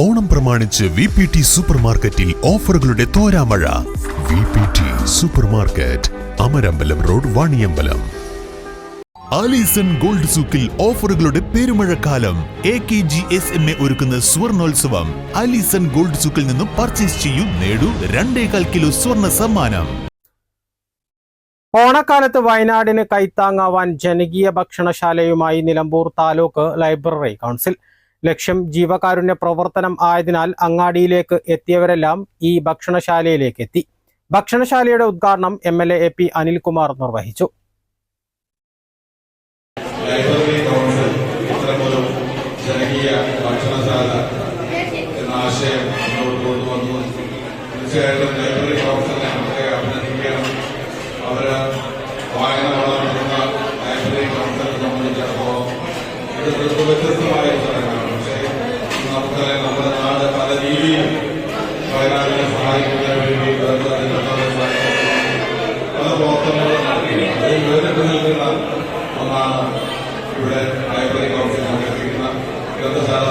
ഓണം പ്രമാണിച്ച് V P T super മാർക്കറ്റിൽ ഓഫറുകളുടെ തോരാമഴ. V P T super market Amarambalam road Vaniyambalam. Alison gold സൂക്കിൽ ഓഫറുകളുടെ പെരുമഴക്കാലം. A K G S M A ഒരുക്കുന്ന സ്വർണോത്സവം. Alison gold സൂക്കിൽ നിന്നും purchase ചെയ്യൂ നേടൂ രണ്ടേകാൽ കിലോ സ്വർണ സമ്മാനം. ഓണക്കാലത്ത് വയനാടിന് കൈത്താങ്ങാവാൻ ജനകീയ ഭക്ഷണശാലയുമായി നിലമ്പൂർ താലൂക്ക് ലൈബ്രറി കൗൺസിൽ. ലക്ഷ്യം ജീവകാരുണ്യ പ്രവർത്തനം ആയതിനാൽ അങ്ങാടിയിലേക്ക് എത്തിയവരെല്ലാം ഈ ഭക്ഷണശാലയിലേക്ക് എത്തി. ഭക്ഷണശാലയുടെ ഉദ്ഘാടനം M L A P Anilkumar നിർവഹിച്ചു. വ്യത്യസ്തമായ ఇదంతా చాలా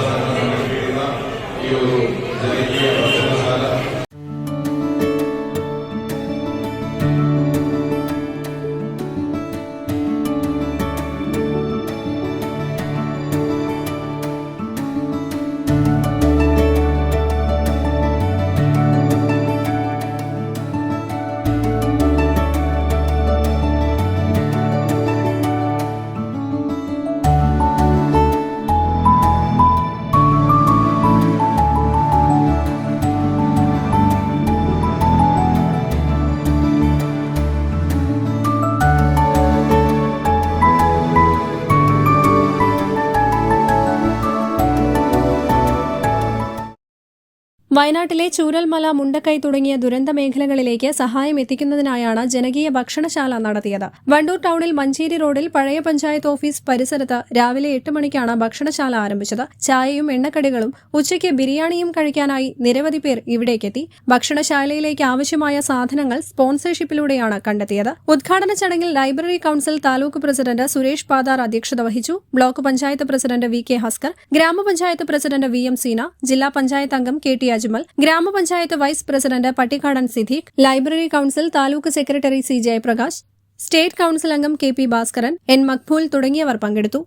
വയനാട്ടിലെ ചൂരൽമല മുണ്ടക്കൈ തുടങ്ങിയ ദുരന്ത മേഖലകളിലേക്ക് സഹായം എത്തിക്കുന്നതിനായാണ് ജനകീയ ഭക്ഷണശാല നടത്തിയത്. വണ്ടൂർ ടൗണിൽ മഞ്ചേരി റോഡിൽ പഴയ പഞ്ചായത്ത് ഓഫീസ് പരിസരത്ത് രാവിലെ എട്ട് മണിക്കാണ് ഭക്ഷണശാല ആരംഭിച്ചത്. ചായയും എണ്ണക്കടികളും ഉച്ചയ്ക്ക് ബിരിയാണിയും കഴിക്കാനായി നിരവധി പേർ ഇവിടേക്കെത്തി. ഭക്ഷണശാലയിലേക്ക് ആവശ്യമായ സാധനങ്ങൾ സ്പോൺസർഷിപ്പിലൂടെയാണ് കണ്ടെത്തിയത്. ഉദ്ഘാടന ചടങ്ങിൽ library council taluk president Suresh Pathar അധ്യക്ഷത വഹിച്ചു. Block panchayat president V K Haskar grama panchayat president V M Seena ജില്ലാ പഞ്ചായത്ത് അംഗം K T Ajmal grama panchayat vice president Pattikkadan Siddique library council taluk secretary C Jayaprakash state council അംഗം K P Bhaskaran N Maqbool തുടങ്ങിയവർ പങ്കെടുത്തു.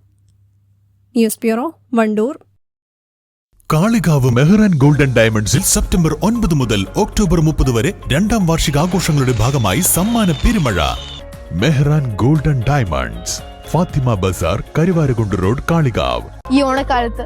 News bureau Wandoor. Kalikavu Mehran golden ഡയമണ്ട്സിൽ September ഒൻപത് മുതൽ October മുപ്പത് വരെ രണ്ടാം വാർഷികാഘോഷങ്ങളുടെ ഭാഗമായി സമ്മാന പെരുമഴ. Mehran golden diamonds Fathima Bazar Karuvarakundu road Kalikavu. ഈ ഓണക്കാലത്ത്